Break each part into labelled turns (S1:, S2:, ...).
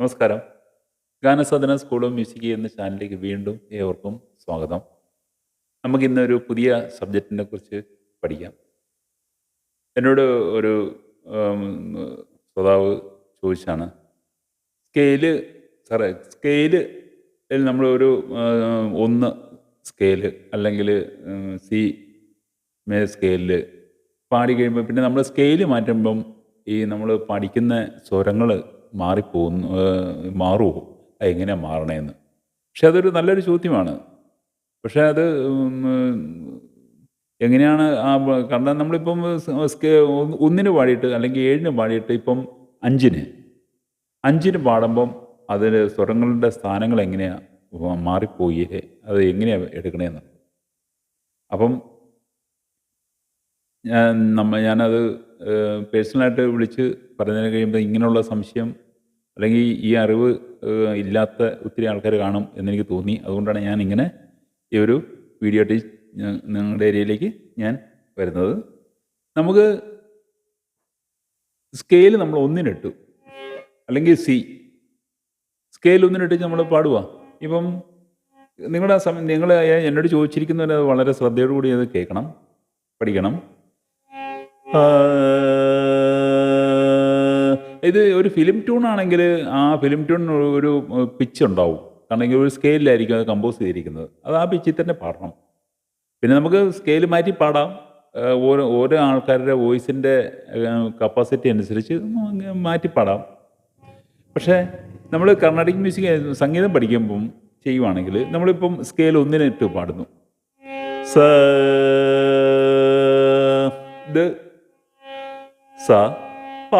S1: നമസ്കാരം. ഗാനസാധന school of music എന്ന ചാനലിലേക്ക് വീണ്ടും ഏവർക്കും സ്വാഗതം. നമുക്ക് ഇന്നൊരു പുതിയ സബ്ജക്റ്റിനെ കുറിച്ച് പഠിക്കാം. എന്നോട് ഒരു ശ്രോതാവ് ചോദിച്ചാണ് സ്കെയിൽ സാറേ സ്കെയിൽ നമ്മൾ ഒരു ഒന്ന് സ്കെയിൽ അല്ലെങ്കിൽ സി മേ സ്കെയിലിൽ പാടി കഴിയുമ്പോൾ പിന്നെ നമ്മൾ സ്കെയിൽ മാറ്റുമ്പം ഈ നമ്മൾ പഠിക്കുന്ന സ്വരങ്ങൾ മാറിപ്പോകുന്നു മാറുമോ എങ്ങനെ എങ്ങനെയാണ് മാറണേന്ന്. പക്ഷെ അതൊരു നല്ലൊരു ചോദ്യമാണ്. പക്ഷേ അത് എങ്ങനെയാണ് ആ കാരണം നമ്മളിപ്പം ഒന്നിന് പാടിയിട്ട് അല്ലെങ്കിൽ ഏഴിന് പാടിയിട്ട് ഇപ്പം അഞ്ചിന്. അഞ്ചിന് പാടുമ്പം അതിൽ സ്വരങ്ങളുടെ സ്ഥാനങ്ങൾ എങ്ങനെയാണ് മാറിപ്പോയി? അത് എങ്ങനെയാണ് എടുക്കണേന്ന്? അപ്പം ഞാൻ നമ്മ ഞാനത് പേഴ്സണലായിട്ട് വിളിച്ച് പറഞ്ഞതിന് കഴിയുമ്പോൾ ഇങ്ങനെയുള്ള സംശയം അല്ലെങ്കിൽ ഈ അറിവ് ഇല്ലാത്ത ഒത്തിരി ആൾക്കാർ കാണും എന്നെനിക്ക് തോന്നി. അതുകൊണ്ടാണ് ഞാൻ ഇങ്ങനെ ഈ ഒരു വീഡിയോ ആയിട്ട് നിങ്ങളുടെ ഏരിയയിലേക്ക് ഞാൻ വരുന്നത്. നമുക്ക് സ്കെയിൽ നമ്മൾ ഒന്നിനിട്ടു. അല്ലെങ്കിൽ സി. സ്കെയിൽ ഒന്നിനിട്ട് നമ്മൾ പാടുക. ഇപ്പം നിങ്ങളുടെ സമയം നിങ്ങൾ എന്നോട് ചോദിച്ചിരിക്കുന്നവർ വളരെ ശ്രദ്ധയോടുകൂടി അത് കേൾക്കണം പഠിക്കണം. ഇത് ഒരു ഫിലിം ട്യൂൺ ആണെങ്കിൽ ആ ഫിലിം ട്യൂൺ ഒരു പിച്ച് ഉണ്ടാവും. കാരണം ഒരു സ്കെയിലായിരിക്കും അത് കമ്പോസ് ചെയ്തിരിക്കുന്നത്. അത് ആ പിച്ചിൽ തന്നെ പാടണം. പിന്നെ നമുക്ക് സ്കെയിൽ മാറ്റി പാടാം. ഓരോ ഓരോ ആൾക്കാരുടെ വോയിസിന്റെ കപ്പാസിറ്റി അനുസരിച്ച് മാറ്റി പാടാം. പക്ഷേ നമ്മൾ കർണാടിക് മ്യൂസിക് സംഗീതം പഠിക്കുമ്പം ചെയ്യുവാണെങ്കിൽ നമ്മളിപ്പം സ്കെയിൽ ഒന്നിനിട്ട് പാടുന്നു. സ ഇത് സ പ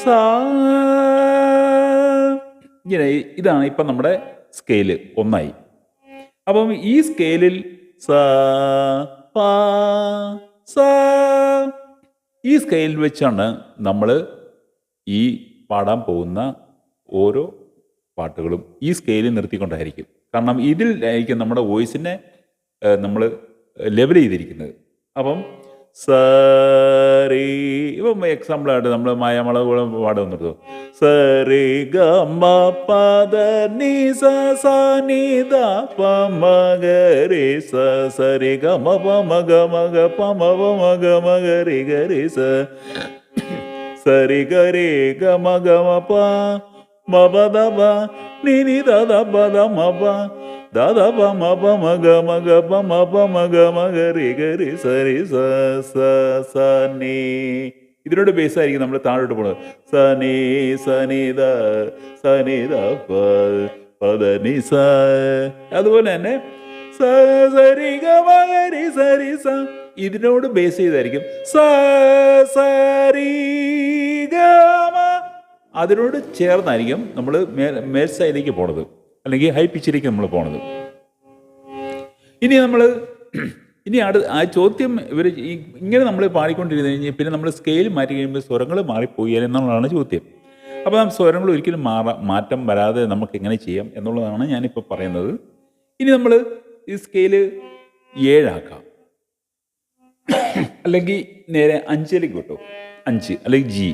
S1: സ. ഇങ്ങനെ ഇതാണ് ഇപ്പം നമ്മുടെ സ്കെയിൽ ഒന്നായി. അപ്പം ഈ സ്കെയിലിൽ സ പ സ. ഈ സ്കെയിലിൽ വെച്ചാണ് നമ്മൾ ഈ പാടാൻ പോകുന്ന ഓരോ പാട്ടുകളും ഈ സ്കെയിലിൽ നിർത്തിക്കൊണ്ടായിരിക്കും. കാരണം ഇതിൽ ആയിരിക്കും നമ്മുടെ വോയിസിനെ നമ്മൾ ലെവൽ ചെയ്തിരിക്കുന്നത്. അപ്പം സറി ഇപ്പം എക്സാമ്പിളായിട്ട് നമ്മൾ മായാമള കൂടെ സറി ഗ മ പദ നി സ സ നി ദ പ മ ഗ രി സ. സരി ഗമ മ പ മ ഗ മ ഗ പ മ പ മ ഗ മ ഗ രി ഗ രി സ. സരി ഗരി ഗമ ഗ മ ഗ മ പ. മ പദ പ. നി ദ പദ മ പ. പ മ പ മ ഗ മ ഗ രി ഗ രി സരി സ സ സ നീ ഇതിനോട് ബേസ് ആയിരിക്കും നമ്മൾ താഴോട്ട് പോണത് സ നീ സ നീ ദ സ അതുപോലെ തന്നെ സരി ഗ മ ഗ രി സരി സ ഇതിനോട് ബേസ് ചെയ്തായിരിക്കും സ സരി അതിനോട് ചേർന്നായിരിക്കും നമ്മൾ മേൽ മേൽ സൈഡിലേക്ക് പോണത് അല്ലെങ്കിൽ ഹൈ പിച്ചിലേക്ക് നമ്മൾ പോണത്. ഇനി നമ്മൾ ഇനി അടുത്ത് ആ ചോദ്യം ഇവർ ഇങ്ങനെ നമ്മൾ പാടിക്കൊണ്ടിരുന്നു കഴിഞ്ഞാൽ പിന്നെ നമ്മൾ സ്കെയിൽ മാറ്റി കഴിയുമ്പോൾ സ്വരങ്ങൾ മാറിപ്പോയി എന്നുള്ളതാണ് ചോദ്യം. അപ്പോൾ ആ സ്വരങ്ങൾ ഒരിക്കലും മാറാ മാറ്റം വരാതെ നമുക്ക് എങ്ങനെ ചെയ്യാം എന്നുള്ളതാണ് ഞാനിപ്പോൾ പറയുന്നത്. ഇനി നമ്മൾ ഈ സ്കെയിൽ ഏഴാക്കാം. അല്ലെങ്കിൽ നേരെ അഞ്ചിലേക്ക് കിട്ടും അഞ്ച് അല്ലെങ്കിൽ ജി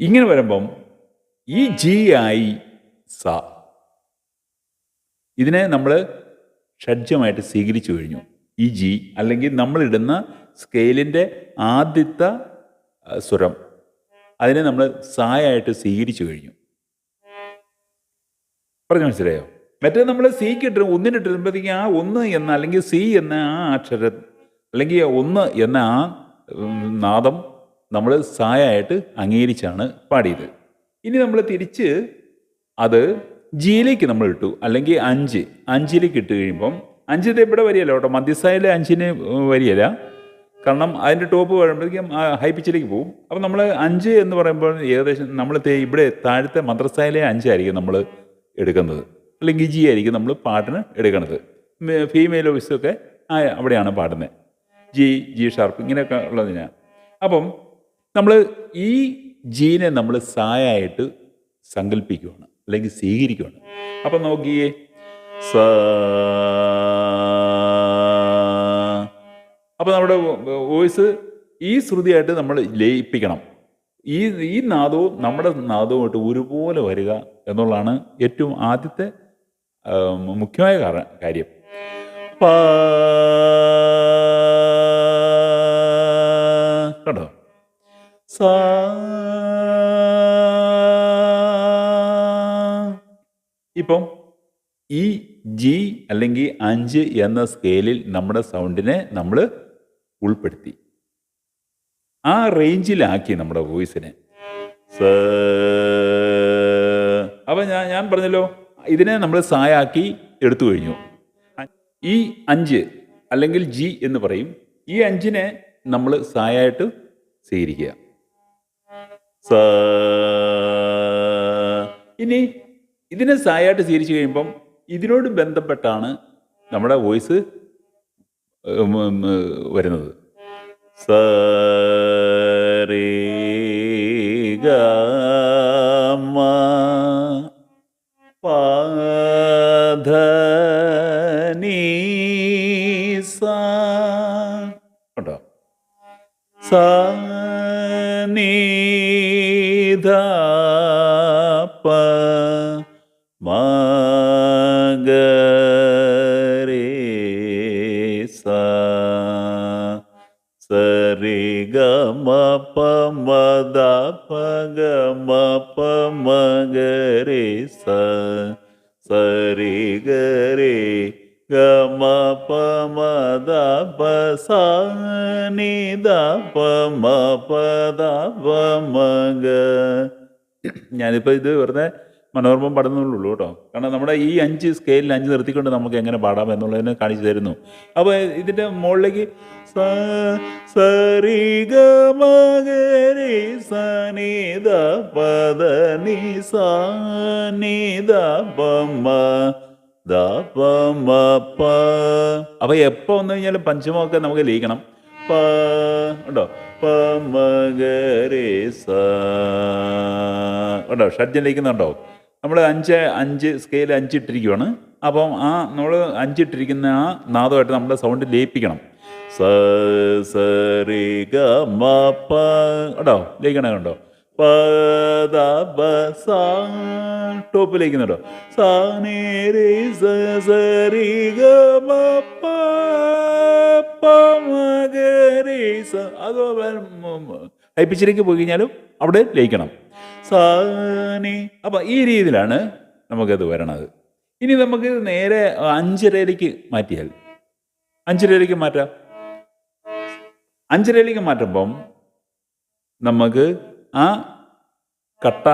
S1: ഇങ്ങനെ വരുമ്പം ഈ ജി ആയി സ. ഇതിനെ നമ്മൾ ഷഡ്ജമായിട്ട് സ്വീകരിച്ചു കഴിഞ്ഞു. ഈ ജി അല്ലെങ്കിൽ നമ്മളിടുന്ന സ്കെയിലിന്റെ ആദ്യത്തെ സ്വരം. അതിനെ നമ്മൾ സായായിട്ട് സ്വീകരിച്ചു കഴിഞ്ഞു. പറഞ്ഞു മനസ്സിലായോ? മറ്റേ നമ്മൾ സിക്ക് ഇട്ട് ഒന്നിനിട്ടിരുമ്പോഴത്തേക്കും ആ ഒന്ന് എന്ന അല്ലെങ്കിൽ സി എന്ന ആ അക്ഷര അല്ലെങ്കിൽ ഒന്ന് എന്ന ആ നാദം നമ്മൾ സായായിട്ട് അംഗീകരിച്ചാണ് പാടിയത്. ഇനി നമ്മൾ തിരിച്ച് അത് ജിയിലേക്ക് നമ്മൾ ഇട്ടു. അല്ലെങ്കിൽ അഞ്ച്. അഞ്ചിലേക്ക് ഇട്ട് കഴിയുമ്പം അഞ്ചിത് ഇവിടെ വരികയല്ല കേട്ടോ. മധ്യസ്ഥായിലെ അഞ്ചിന് വരികയില്ല. കാരണം അതിന്റെ ടോപ്പ് വരുമ്പോഴത്തേക്കും ഹൈ പിച്ചിലേക്ക് പോകും. അപ്പം നമ്മൾ അഞ്ച് എന്ന് പറയുമ്പോൾ ഏകദേശം നമ്മൾ ഇവിടെ താഴത്തെ മദ്രസായിലെ അഞ്ചായിരിക്കും നമ്മൾ എടുക്കുന്നത്. അല്ലെങ്കിൽ ജി ആയിരിക്കും നമ്മൾ പാട്ടിന് എടുക്കുന്നത് ഫീമെയിൽ വോയിസൊക്കെ ആ അവിടെയാണ് പാടുന്നത് ജി ജി ഷാർപ്പ് ഇങ്ങനെയൊക്കെ ഉള്ളതിനാണ് അപ്പം നമ്മൾ ഈ ജീനെ നമ്മൾ സായായിട്ട് സങ്കല്പിക്കുകയാണ് അല്ലെങ്കിൽ സ്വീകരിക്കുകയാണ് അപ്പം നോക്കിയേ. സ അപ്പോൾ നമ്മുടെ വോയിസ് ഈ ശ്രുതിയായിട്ട് നമ്മൾ ലയിപ്പിക്കണം. ഈ ഈ നാദവും നമ്മുടെ നാദവുമായിട്ട് ഒരുപോലെ വരിക എന്നുള്ളതാണ് ഏറ്റവും ആദ്യത്തെ മുഖ്യമായ കാര- കാര്യം. കേട്ടോ സാ ഇപ്പം ഈ ജി അല്ലെങ്കിൽ അഞ്ച് എന്ന സ്കെയിലിൽ നമ്മുടെ സൗണ്ടിനെ നമ്മൾ ഉൾപ്പെടുത്തി. ആ റേഞ്ചിലാക്കി നമ്മുടെ വോയിസിനെ. സ അപ്പം ഞാൻ ഞാൻ പറഞ്ഞല്ലോ ഇതിനെ നമ്മൾ സായാക്കി എടുത്തു കഴിഞ്ഞു. ഈ അഞ്ച് അല്ലെങ്കിൽ ജി എന്ന് പറയും. ഈ അഞ്ചിനെ നമ്മൾ സായായിട്ട് സ്വീകരിക്കുക. സ ഇനി ഇതിനെ സായായിട്ട് സ്വീകരിച്ചു കഴിയുമ്പം ഇതിനോട് ബന്ധപ്പെട്ടാണ് നമ്മുടെ വോയിസ് വരുന്നത്. സ രേ ഗ പ മ ദ പ ഗ മ പ മ ഗ രേ സ സരി ഗ രേ ഗ മ പ നി ദ പ മ പ ദ പ മ ഗ ഞാനിപ്പോൾ ഇത് വെറുതെ മനോരമം പാടുന്നുള്ളൂ കേട്ടോ. കാരണം നമ്മുടെ ഈ അഞ്ച് സ്കെയിലിൽ അഞ്ച് നിർത്തിക്കൊണ്ട് നമുക്ക് എങ്ങനെ പാടാം എന്നുള്ളതിനെ കാണിച്ചു തരുന്നു. അപ്പോൾ ഇതിന്റെ മുകളിലേക്ക് സരി ഗ മ ഗ പദ നി ദ പമ്മ ദ നി സ നി ദ പ മ ദ പ മ പ അപ്പോൾ എപ്പോൾ വന്നു കഴിഞ്ഞാലും പഞ്ചമൊക്കെ നമുക്ക് ലയിക്കണം പ ഉണ്ടോ? പ മ സ ഉണ്ടോ? ഷഡ്ജം ലയിക്കുന്നുണ്ടോ നമ്മൾ അഞ്ച് അഞ്ച് സ്കെയിൽ അഞ്ചിട്ടിരിക്കുവാണ്. അപ്പം ആ നമ്മൾ അഞ്ചിട്ടിരിക്കുന്ന ആ നാദമായിട്ട് നമ്മുടെ സൗണ്ട് ലയിപ്പിക്കണം. സ സ രി ഗ മ പ ലയിക്കണേ കണ്ടോ? പ ദ ബ സ ടോപ്പ് ലയിക്കുന്നുണ്ടോ സ നി രി സ സ രി ഗ മ പ പ മ ഗ രി സ ഹൈപ്പിച്ചിലേക്ക് പോയി കഴിഞ്ഞാലും അവിടെ ലയിക്കണം. സാനി അപ്പം ഈ രീതിയിലാണ് നമുക്കത് വരണത്. ഇനി നമുക്ക് നേരെ അഞ്ചരയിലേക്ക് മാറ്റിയാൽ അഞ്ചരയിലേക്ക് മാറ്റാം. അഞ്ചരയിലേക്ക് മാറ്റുമ്പം നമുക്ക് ആ കട്ട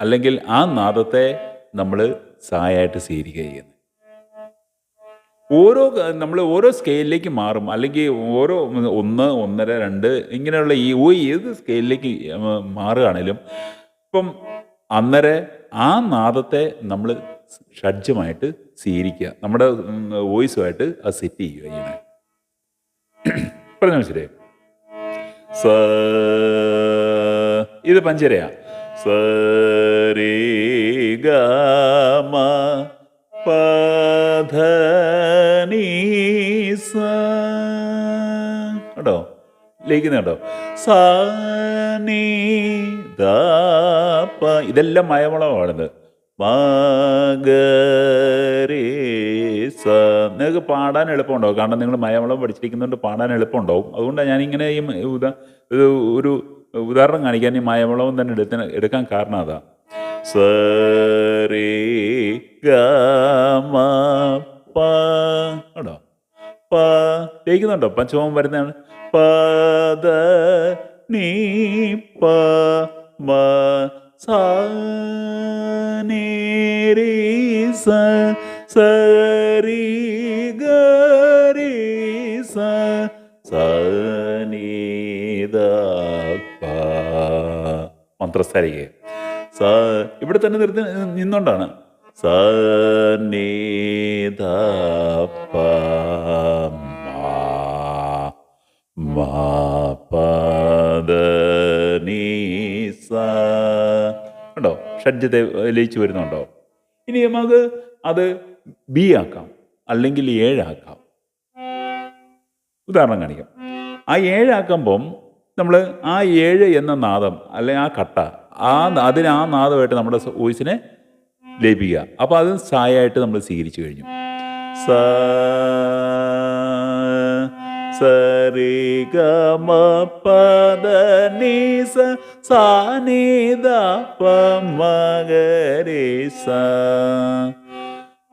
S1: അല്ലെങ്കിൽ ആ നാദത്തെ നമ്മൾ സായായിട്ട് സ്വീകരിക്കുക ചെയ്യുന്നു ഓരോ നമ്മൾ ഓരോ സ്കെയിലിലേക്ക് മാറും. അല്ലെങ്കിൽ ഓരോ ഒന്ന് ഒന്നര രണ്ട് ഇങ്ങനെയുള്ള ഈ ഓ ഏത് സ്കെയിലിലേക്ക് മാറുകയാണെങ്കിലും ഇപ്പം അന്നേരം ആ നാദത്തെ നമ്മൾ ഷഡ്ജമായിട്ട് സ്വീകരിക്കുക. നമ്മുടെ വോയിസുമായിട്ട് അത് സെറ്റ് ചെയ്യുക ഇങ്ങനെ പറഞ്ഞാൽ മനസ്സിലായി സ ഇത് പഞ്ചരയാ. സ രേ ഗ മ സ. ലയിക്കുന്ന കേട്ടോ സ നീ ദ ഇതെല്ലാം മയമളമാണ് സ നിങ്ങൾക്ക് പാടാൻ എളുപ്പമുണ്ടാവും. കാരണം നിങ്ങൾ മലയാളം പഠിച്ചിരിക്കുന്നതുകൊണ്ട് പാടാൻ എളുപ്പമുണ്ടാവും. അതുകൊണ്ടാണ് ഞാനിങ്ങനെ ഈ ഉദാ ഒരു ഉദാഹരണം കാണിക്കാൻ ഈ മയമളവും തന്നെ എടുത്ത എടുക്കാൻ കാരണം അതാ. സ കേട്ടോ പ ലയിക്കുന്നുണ്ടോ പഞ്ചമം വരുന്നതാണ്. പദ നീ പ മ സ സ സ ഗരി സ സ നീ ദ പ മന്ത്രസ്ഥാരിക. സ ഇവിടെ തന്നെ നിർത്തി നിന്നുകൊണ്ടാണ് സ നീ ദ പ മ മ പ ദ നീ സ ഉണ്ടോ ഷഡ്ജത്തെ ലയിച്ചു വരുന്നുണ്ടോ? ഇനി നമുക്ക് അത് ബി ആക്കാം അല്ലെങ്കിൽ ഏഴാക്കാം ഉദാഹരണം കാണിക്കാം. ആ ഏഴാക്കുമ്പം നമ്മൾ ആ ഏഴ് എന്ന നാദം അല്ലെങ്കിൽ ആ കട്ട ആ അതിന് ആ നാദമായിട്ട് നമ്മുടെ വോയിസിനെ ലയിപ്പിക്കുക. അപ്പോൾ അത് സായായിട്ട് നമ്മൾ സ്വീകരിച്ചു കഴിഞ്ഞു. സ സരി ഗ മ പദ നി സ സാ പ മ സ.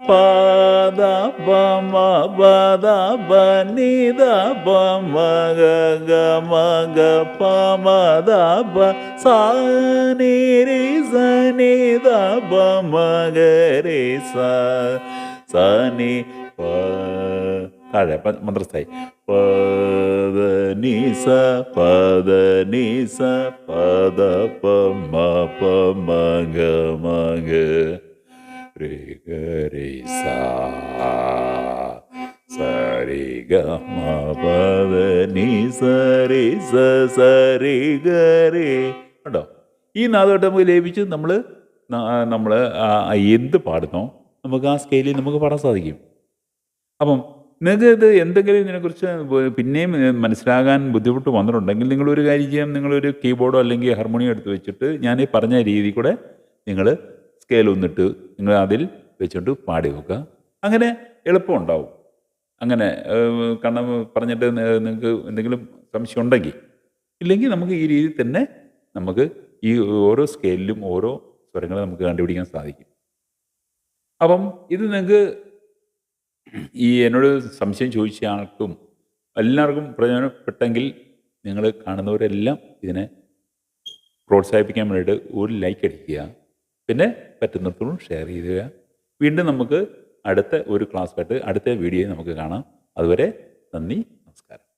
S1: പദ പ മ പദ പ നി ദ പ മ ഗ ഗ മ ഗ പ മ ദ പ സാ നി രി സ നി ദ പ മ ഗ രി സ സ നി പ താഴെ പ- മന്ത്രസ്ഥായി പദ നി സ പദ നി സ പദ പ മ പ മ ഗ മ രി കണ്ടോ? ഈ നാദോട്ട് നമുക്ക് ലഭിച്ച്. നമ്മൾ നമ്മൾ എന്ത് പാടുന്നോ നമുക്ക് ആ സ്കെയിലിൽ നമുക്ക് പാടാൻ സാധിക്കും. അപ്പം നിങ്ങൾക്ക് ഇത് എന്തെങ്കിലും ഇതിനെക്കുറിച്ച് പിന്നെയും മനസ്സിലാകാൻ ബുദ്ധിമുട്ട് വന്നിട്ടുണ്ടെങ്കിൽ നിങ്ങളൊരു കാര്യം ചെയ്യാം. നിങ്ങളൊരു കീബോർഡോ അല്ലെങ്കിൽ ഹാർമോണിയോ എടുത്ത് വെച്ചിട്ട് ഞാൻ ഈ പറഞ്ഞ രീതി കൂടെ നിങ്ങൾ സ്കെയിൽ ഒന്നിട്ട് നിങ്ങൾ അതിൽ വെച്ചുകൊണ്ട് പാടി നോക്കുക. അങ്ങനെ എളുപ്പം ഉണ്ടാവും. അങ്ങനെ കണ്ണ പറഞ്ഞിട്ട് നിങ്ങൾക്ക് എന്തെങ്കിലും സംശയം ഉണ്ടെങ്കിൽ ഇല്ലെങ്കിൽ നമുക്ക് ഈ രീതിയിൽ തന്നെ നമുക്ക് ഈ ഓരോ സ്കെയിലിലും ഓരോ സ്വരങ്ങൾ നമുക്ക് കണ്ടുപിടിക്കാൻ സാധിക്കും. അപ്പം ഇത് നിങ്ങൾക്ക് ഈ എന്നോട് സംശയം ചോദിച്ച ആൾക്കും എല്ലാവർക്കും പ്രയോജനപ്പെട്ടെങ്കിൽ നിങ്ങൾ കാണുന്നവരെല്ലാം ഇതിനെ പ്രോത്സാഹിപ്പിക്കാൻ വേണ്ടിയിട്ട് ഒരു ലൈക്ക് അടിക്കുക. പിന്നെ പറ്റുന്നിടത്തോളം ഷെയർ ചെയ്യുക വീണ്ടും നമുക്ക് അടുത്ത ഒരു ക്ലാസ് കട്ട് അടുത്ത വീഡിയോ നമുക്ക് കാണാം. അതുവരെ നന്ദി.